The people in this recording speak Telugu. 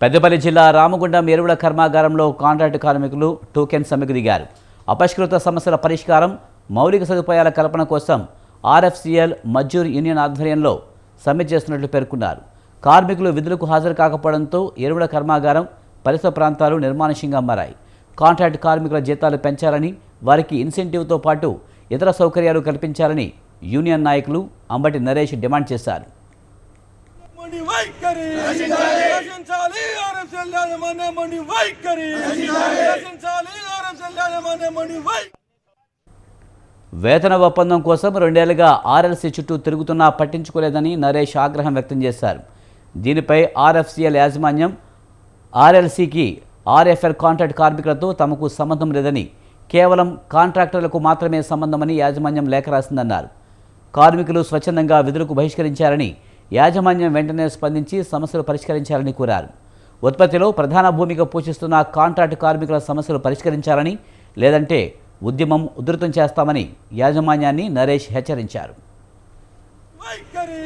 పెద్దపల్లి జిల్లా రామగుండం ఎరువుల కర్మాగారంలో కాంట్రాక్టు కార్మికులు టోకెన్ సమ్మెకు దిగారు. అపష్కృత సమస్యల పరిష్కారం మౌలిక సదుపాయాల కల్పన కోసం ఆర్ఎఫ్సిఎల్ మజ్జూర్ యూనియన్ ఆధ్వర్యంలో సమ్మె చేస్తున్నట్లు పేర్కొన్నారు. కార్మికులు విధులకు హాజరు కాకపోవడంతో ఎరువుల కర్మాగారం పరిసర ప్రాంతాలు నిర్మానుష్యంగా మారాయి. కాంట్రాక్ట్ కార్మికుల జీతాలు పెంచాలని వారికి ఇన్సెంటివ్తో పాటు ఇతర సౌకర్యాలు కల్పించాలని యూనియన్ నాయకులు అంబటి నరేష్ డిమాండ్ చేశారు. మండి వైఖరి. ఆర్ఎస్ఎల్ యాజమాన్య వైఖరి. రచించాలి. ఆర్ఎస్ఎల్ యాజమాన్య మండి వై వేతన ఒప్పందం కోసం రెండేళ్ళుగా ఆర్ఎల్సీ చుట్టూ తిరుగుతున్నా పట్టించుకోలేదని నరేష్ ఆగ్రహం వ్యక్తం చేశారు. దీనిపై ఆర్ఎఫ్సిఎల్ యాజమాన్యం ఆర్ఎల్సీకి ఆర్ఎఫ్ఎల్ కాంట్రాక్ట్ కార్మికులతో తమకు సంబంధం లేదని కేవలం కాంట్రాక్టర్లకు మాత్రమే సంబంధమని యాజమాన్యం లేఖ రాసిందన్నారు. కార్మికులు స్వచ్ఛందంగా విధులకు బహిష్కరించారని యాజమాన్యం వెంటనే స్పందించి సమస్యలు పరిష్కరించాలని కోరారు. ఉత్పత్తిలో ప్రధాన భూమిక పోషిస్తున్న కాంట్రాక్ట్ కార్మికుల సమస్యలు పరిష్కరించాలని లేదంటే ఉద్యమం ఉధృతం చేస్తామని యాజమాన్యాన్ని నరేష్ హెచ్చరించారు. వైఖరి!